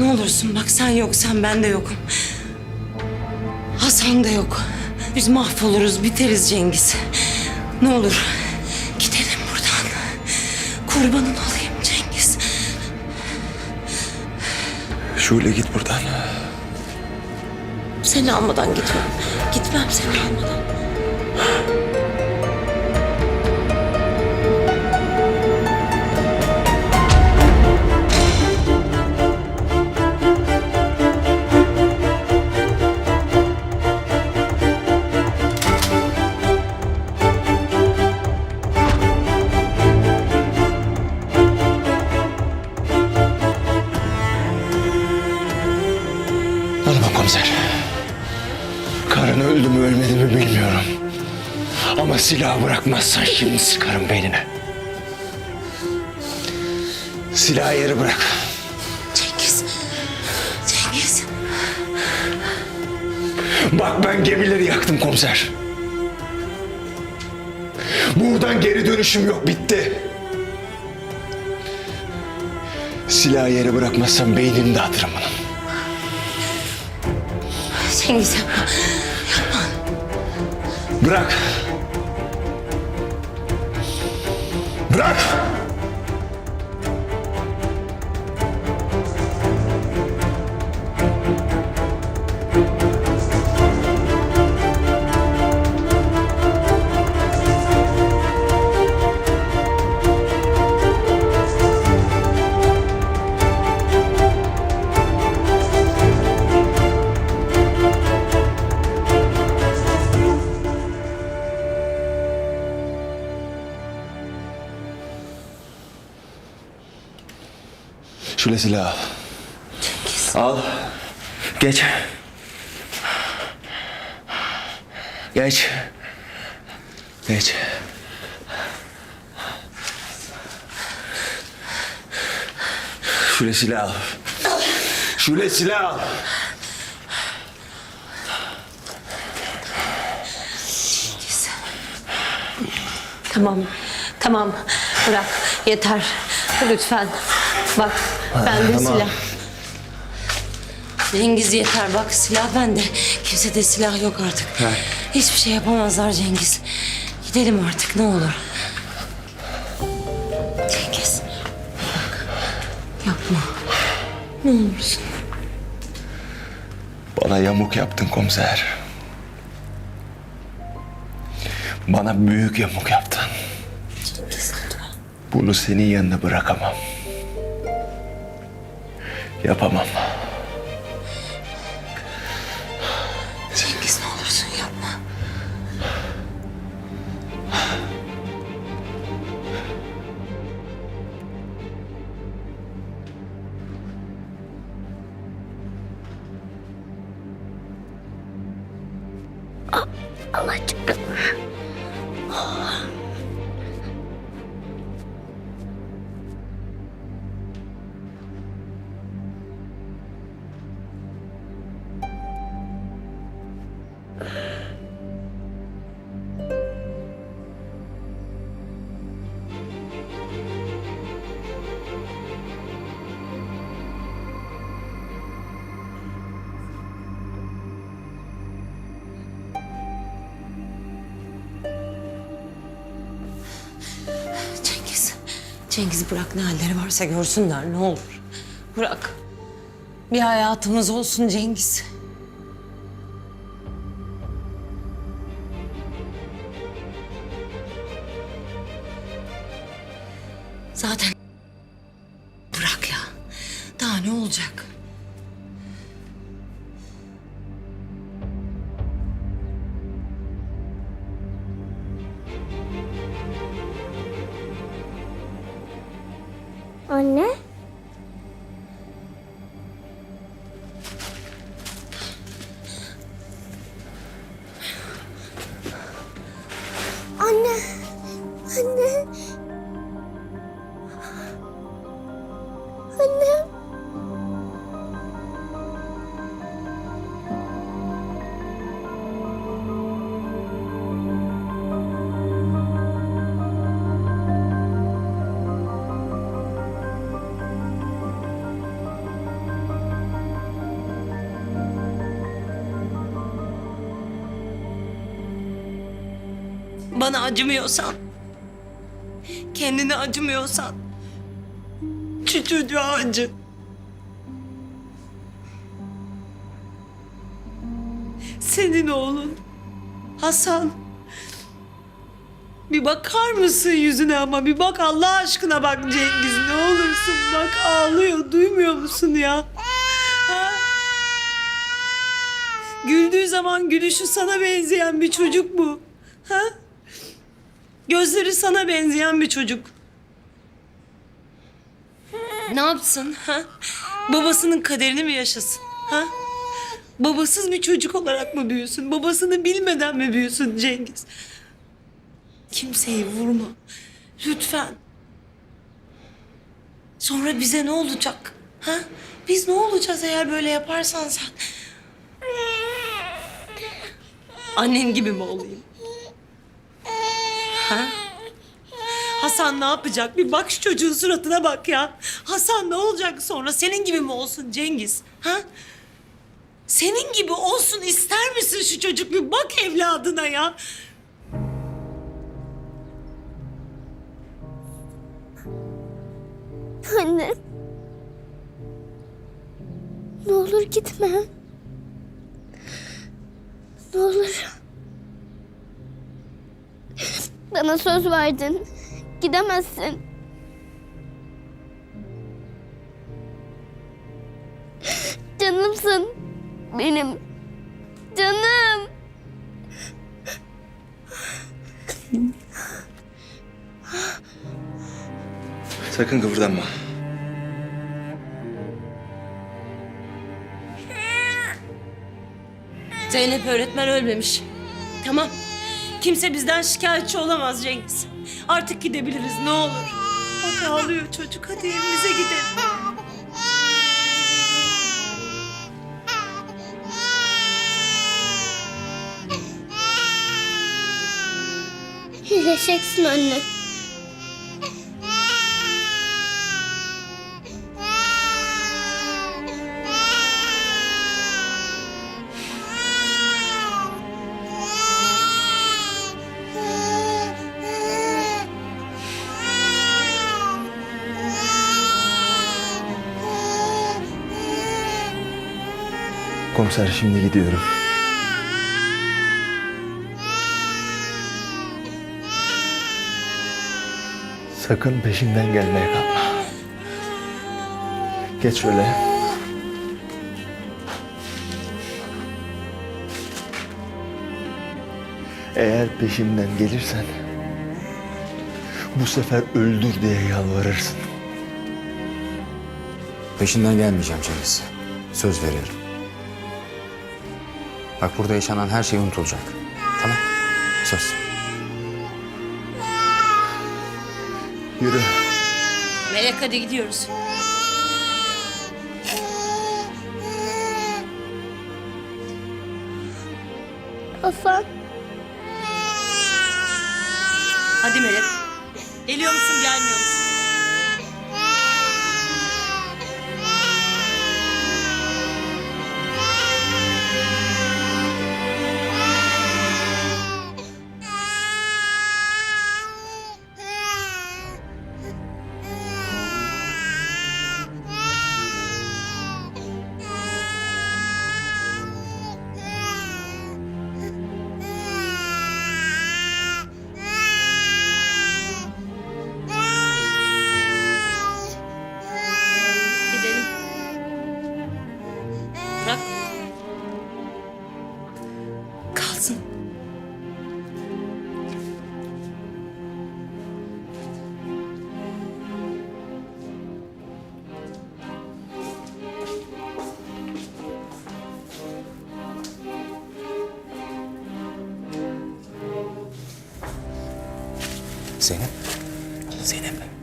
Ne olursun bak sen yoksan ben de yokum. Hasan da yok. Biz mahvoluruz, biteriz Cengiz. Ne olur gidelim buradan. Kurbanın olayım Cengiz. Şule git buradan. Seni almadan gitmem. Gitmem seni almadan. Ama silahı bırakmazsan şimdi sıkarım beynine. Silahı yere bırak. Cengiz. Cengiz. Bak ben gemileri yaktım komiser. Buradan geri dönüşüm yok bitti. Silahı yere bırakmazsan beynini dağıtırım bunun. Cengiz yapma. Bırak. Bırak. Şöyle silahı al. Al. Geç. Geç. Geç. Şöyle silah al. Şöyle silah al. Tamam. Tamam. Bırak. Yeter. Lütfen. Bak. Bende tamam. silah. Cengiz yeter bak silah bende. Kimse de silah yok artık. Ver. Hiçbir şey yapamazlar Cengiz. Gidelim artık ne olur. Cengiz. Bak. Yapma. Ne olursun. Bana yamuk yaptın komiser. Bana büyük yamuk yaptın. Cengiz. Bunu senin yanına bırakamam. Yapamam. Cengiz ne olursun yapma. Cengiz. Cengiz bırak ne halleri varsa görsünler ne olur. Bırak. Bir hayatımız olsun Cengiz. Zaten bana acımıyorsan, kendine acımıyorsan, şu çocuğa acı. Senin oğlun Hasan. Bir bakar mısın yüzüne ama bir bak Allah aşkına bak Cengiz ne olursun bak ağlıyor duymuyor musun ya? Ha? Güldüğü zaman gülüşü sana benzeyen bir çocuk bu. Ha? Gözleri sana benzeyen bir çocuk. Ne yapsın? Ha? Babasının kaderini mi yaşasın? Ha? Babasız bir çocuk olarak mı büyüsün? Babasını bilmeden mi büyüsün Cengiz? Kimseyi vurma. Lütfen. Sonra bize ne olacak? Ha? Biz ne olacağız eğer böyle yaparsan sen? Annen gibi mi olayım? Ha? Hasan ne yapacak? Bir bak şu çocuğun suratına bak ya. Hasan ne olacak sonra? Senin gibi mi olsun Cengiz? Ha? Senin gibi olsun ister misin şu çocuk? Bir bak evladına ya. Anne. Ne olur gitme. Ne olur. Bana söz verdin. Gidemezsin. Canımsın. Benim. Canım. Sakın kıpırdanma. Zeynep öğretmen ölmemiş. Tamam. Kimse bizden şikayetçi olamaz Cengiz. Artık gidebiliriz ne olur. Bak ağlıyor çocuk. Hadi evimize gidelim. İyileşeceksin anne. Komiser şimdi gidiyorum. Sakın peşinden gelmeye kalkma. Geç şöyle. Eğer peşimden gelirsen bu sefer öldür diye yalvarırsın. Peşinden gelmeyeceğim Cengiz. Söz veriyorum. Bak burada yaşanan her şey unutulacak. Tamam? Söz. Yürü. Melek hadi gidiyoruz. Hasan. Hadi Melek. Geliyor musun gelmiyor musun? Zeynep. Zeynep.